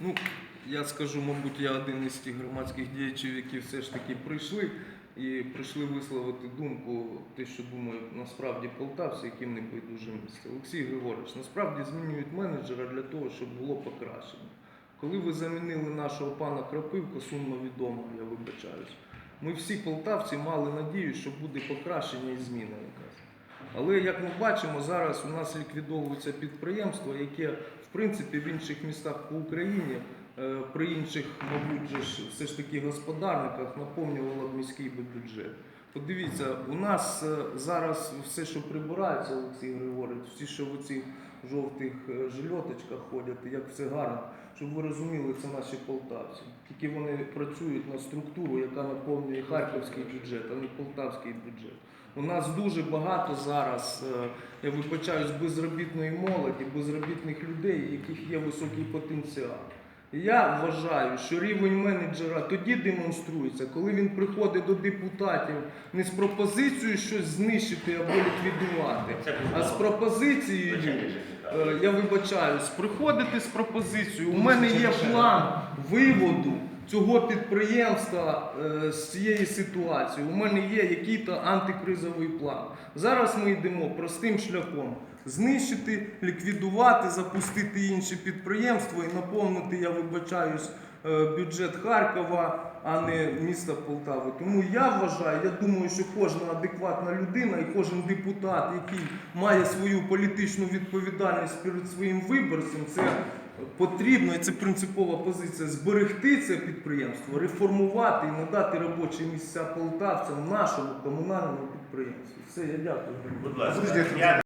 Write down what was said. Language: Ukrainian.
Ну, я скажу, мабуть, я один із тих громадських діячів, які все ж таки прийшли і прийшли висловити думку, те, що думають насправді полтавці, яким не байдуже місце. Олексій Григорович, насправді змінюють менеджера для того, щоб було покращення. Коли ви замінили нашого пана Крапивку, сумно відомо, я вибачаюсь, ми всі полтавці мали надію, що буде покращення і зміна якась. Але як ми бачимо, зараз у нас ліквідовується підприємство, яке в принципі в інших містах по Україні, е, при інших, мабуть, все ж таки господарниках наповнювало б міський бюджет. Подивіться, у нас е, зараз все, що прибирається, Олексій Григорович, всі, що в цих жовтих е, жильоточках ходять, як все гарно, щоб ви розуміли, це наші полтавці. Тільки вони працюють на структуру, яка наповнює харківський бюджет, а не полтавський бюджет. У нас дуже багато зараз, е, я вибачаюсь, безробітної молоді, безробітних людей, яких є високий потенціал. Я вважаю, що рівень менеджера тоді демонструється, коли він приходить до депутатів не з пропозицією щось знищити або ліквідувати, а з пропозицією. Е, Я вибачаюсь, приходити з пропозицією. У мене є план виводу цього підприємства е, з цієї ситуації. У мене є який-то антикризовий план. Зараз ми йдемо простим шляхом. Знищити, ліквідувати, запустити інші підприємства і наповнити, я вибачаюсь, бюджет Харкова, а не міста Полтави. Тому я вважаю, я думаю, що кожна адекватна людина і кожен депутат, який має свою політичну відповідальність перед своїм виборцем, це потрібно і це принципова позиція зберегти це підприємство, реформувати і надати робочі місця полтавцям нашому комунальному підприємству. Все, я дякую. Будь ласка.